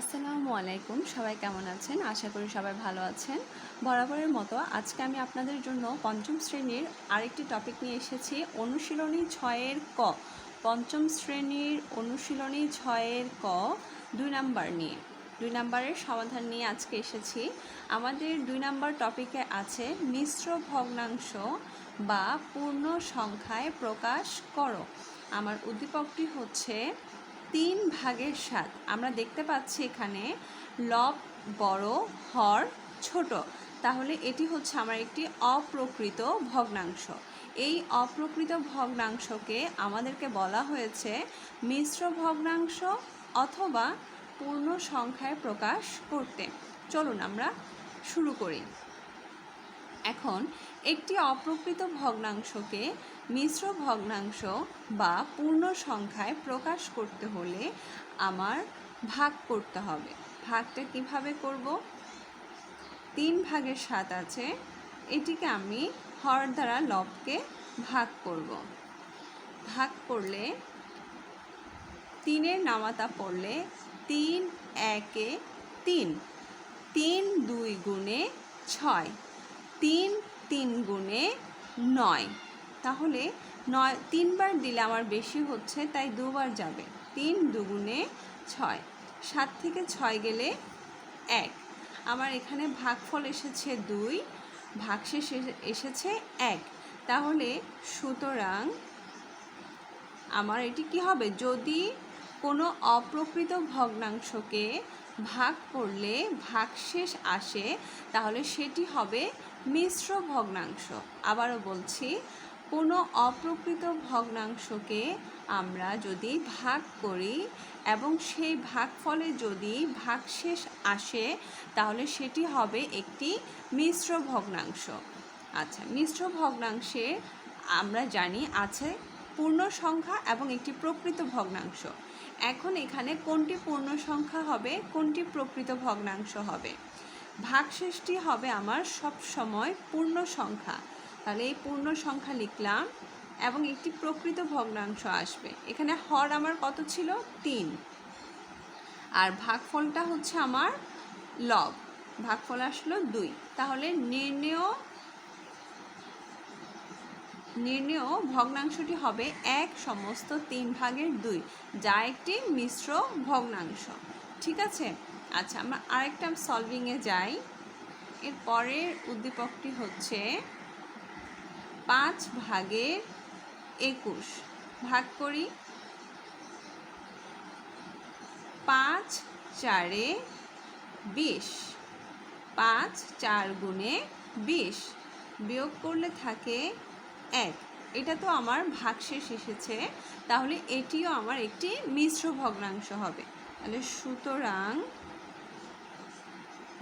আসসালামু আলাইকুম, সবাই কেমন আছেন? আশা করি সবাই ভালো আছেন। বরাবরের মতো আজকে আমি আপনাদের জন্য পঞ্চম শ্রেণির আরেকটি টপিক নিয়ে এসেছি, অনুশীলনী ছয়ের ক। পঞ্চম শ্রেণির অনুশীলনী ছয়ের ক দুই নাম্বার নিয়ে। দুই নাম্বারের সমাধান নিয়ে আজকে এসেছি। আমাদের দুই নাম্বার টপিকে আছে মিশ্র ভগ্নাংশ বা পূর্ণ সংখ্যায় প্রকাশ করো। আমার উদ্দীপকটি হচ্ছে তিন ভাগের সাত। আমরা দেখতে পাচ্ছি এখানে লব, বড়, হর, ছোট। তাহলে এটি হচ্ছে আমার একটি অপ্রকৃত ভগ্নাংশ। এই অপ্রকৃত ভগ্নাংশকে আমাদেরকে বলা হয়েছে মিশ্র ভগ্নাংশ অথবা পূর্ণ সংখ্যায় প্রকাশ করতে। চলুন আমরা শুরু করি। এখন একটি অপ্রকৃত ভগ্নাংশকে মিশ্র ভগ্নাংশ বা পূর্ণ সংখ্যায় প্রকাশ করতে হলে আমার ভাগ করতে হবে। ভাগটা কীভাবে করব? তিন ভাগের সাত আছে। এটিকে আমি হর দ্বারা লবকে ভাগ করব। ভাগ করলে তিনের নামাতা পড়লে তিন একে তিন। তিন দুই গুণে ছয়। তিন তিন গুণে নয়। তাহলে নয়, তিনবার দিলে আমার বেশি হচ্ছে, তাই দুবার যাবে। তিন দুগুণে ছয়। সাত থেকে ছয় গেলে এক। আমার এখানে ভাগফল এসেছে দুই, ভাগশেষ এসে- এসেছে এক। তাহলে সুতরাং আমার এটি কি হবে? যদি কোনো অপ্রকৃত ভগ্নাংশকে ভাগ করলে ভাগশেষ আসে, তাহলে সেটি হবে মিশ্র ভগ্নাংশ। আবারও বলছি, কোনো অপ্রকৃত ভগ্নাংশকে আমরা যদি ভাগ করি এবং সেই ভাগফলে যদি ভাগশেষ আসে, তাহলে সেটি হবে একটি মিশ্র ভগ্নাংশ। আচ্ছা মিশ্র ভগ্নাংশে আমরা জানি আছে পূর্ণ সংখ্যা এবং একটি প্রকৃত ভগ্নাংশ। এখন এখানে কোনটি পূর্ণ সংখ্যা হবে, কোনটি প্রকৃত ভগ্নাংশ হবে? ভাগশেষটি হবে আমার সব সময় পূর্ণ সংখ্যা তাহলে এই পূর্ণ সংখ্যা লিখলাম এবং একটি প্রকৃত ভগ্নাংশ আসবে। এখানে হর আমার কত ছিল? তিন। আর ভাগফলটা হচ্ছে আমার লব। ভাগফল আসলো দুই। তাহলে নির্ণেয় নির্ণেয় ভগ্নাংশটি হবে এক সমস্ত তিন ভাগের দুই, যা একটি মিশ্র ভগ্নাংশ। ঠিক আছে? আচ্ছা আমরা আরেকটা সলভিংয়ে যাই। এর পরের উদ্দীপকটি হচ্ছে পাঁচ ভাগের একুশ। ভাগ করি। পাঁচ চারে বিশ। পাঁচ চার গুণে বিশ। বিয়োগ করলে থাকে এক। এটা তো আমার ভাগশেষ এসেছে। তাহলে এটিও আমার একটি মিশ্র ভগ্নাংশ হবে। তাহলে সুতরাং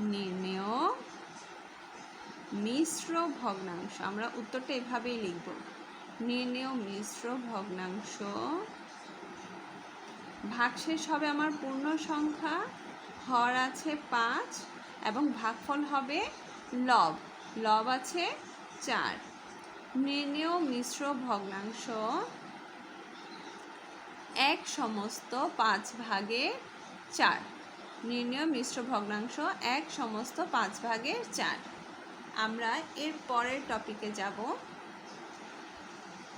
নির্ণেয় মিশ্র ভগ্নাংশ। আমরা উত্তরটা এভাবেই লিখব। নির্ণেয় মিশ্র ভগ্নাংশ। ভাগশেষ হবে আমার পূর্ণ সংখ্যা, হর আছে পাঁচ, এবং ভাগফল হবে লব। লব আছে চার। নির্ণেয় মিশ্র ভগ্নাংশ এক সমস্ত পাঁচ ভাগে চার। নির্ণয় মিশ্র ভগ্নাংশ এক সমস্ত পাঁচ ভাগের চার। আমরা এর পরের টপিকে যাব।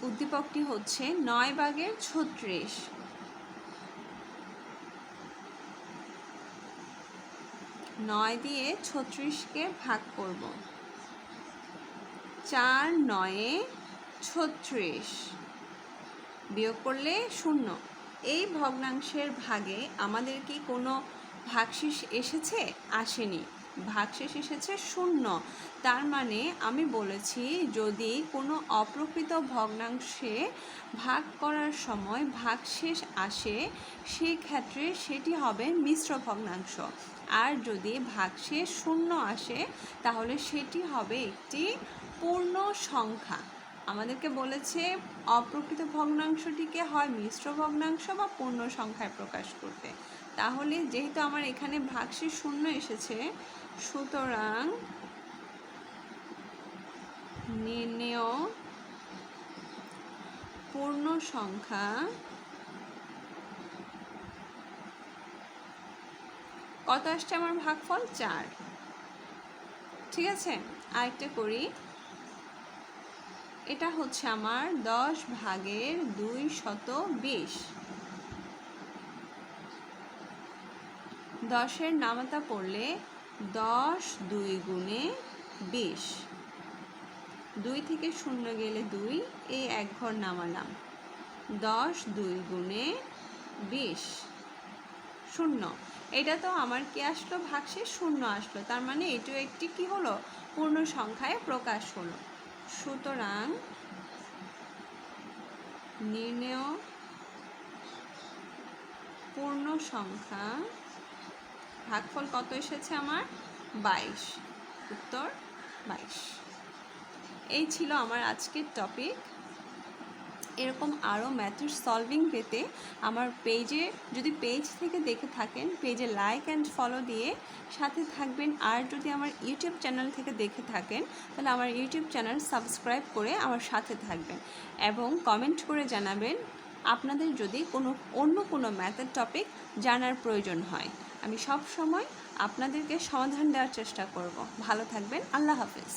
উদ্দীপকটি হচ্ছে নয় ভাগের ছত্রিশ। নয় দিয়ে ছত্রিশকে ভাগ করব। চার নয়ে ছত্রিশ। বিয়োগ করলে শূন্য। এই ভগ্নাংশের ভাগে আমাদের কি কোনো ভাগশেষ এসেছে? আসেনি। ভাগশেষ এসেছে শূন্য। তার মানে আমি বলেছি, যদি কোনো অপ্রকৃত ভগ্নাংশে ভাগ করার সময় ভাগশেষ আসে সেই ক্ষেত্রে সেটি হবে মিশ্র ভগ্নাংশ। আর যদি ভাগশেষ শূন্য আসে, তাহলে সেটি হবে একটি পূর্ণ সংখ্যা। আমাদেরকে বলেছে, অপ্রকৃত ভগ্নাংশটিকে হয় মিশ্র ভগ্নাংশ বা পূর্ণ সংখ্যায় প্রকাশ করতে। তাহলে যেহেতু আমার এখানে ভাগশেষ শূন্য এসেছে, সুতরাং নির্ণেয় পূর্ণ সংখ্যা কত আসছে আমার ভাগফল? চার। ঠিক আছে, আরেকটা করি। এটা হচ্ছে আমার দশ ভাগের দুই শত বিশ। দশের নামাতা পড়লে দশ দুই গুণে বিশ। দুই থেকে শূন্য গেলে দুই, এই এক ঘর নামালাম। দশ দুই গুণে বিশ। শূন্য। এটা তো আমার কি আসলো? ভাগশেষ শূন্য আসলো। তার মানে এটিও একটি কি হলো? পূর্ণ সংখ্যায় প্রকাশ হলো। সুতরাং নির্ণেয় পূর্ণ সংখ্যা ভাগফল কত এসেছে আমার? বাইশ। উত্তর বাইশ। এই ছিল আমার আজকের টপিক এরকম আরও ম্যাথের সলভিং পেতে আমার পেজে যদি পেজ থেকে দেখে থাকেন পেজে লাইক অ্যান্ড ফলো দিয়ে সাথে থাকবেন। আর যদি আমার ইউটিউব চ্যানেল থেকে দেখে থাকেন, তাহলে আমার ইউটিউব চ্যানেল সাবস্ক্রাইব করে আমার সাথে থাকবেন। এবং কমেন্ট করে জানাবেন, আপনাদের যদি কোনো, অন্য কোনো ম্যাথের টপিক জানার প্রয়োজন হয়। আমি সব সময় আপনাদেরকে সমাধান দেওয়ার চেষ্টা করব। ভালো থাকবেন। আল্লাহ হাফেজ।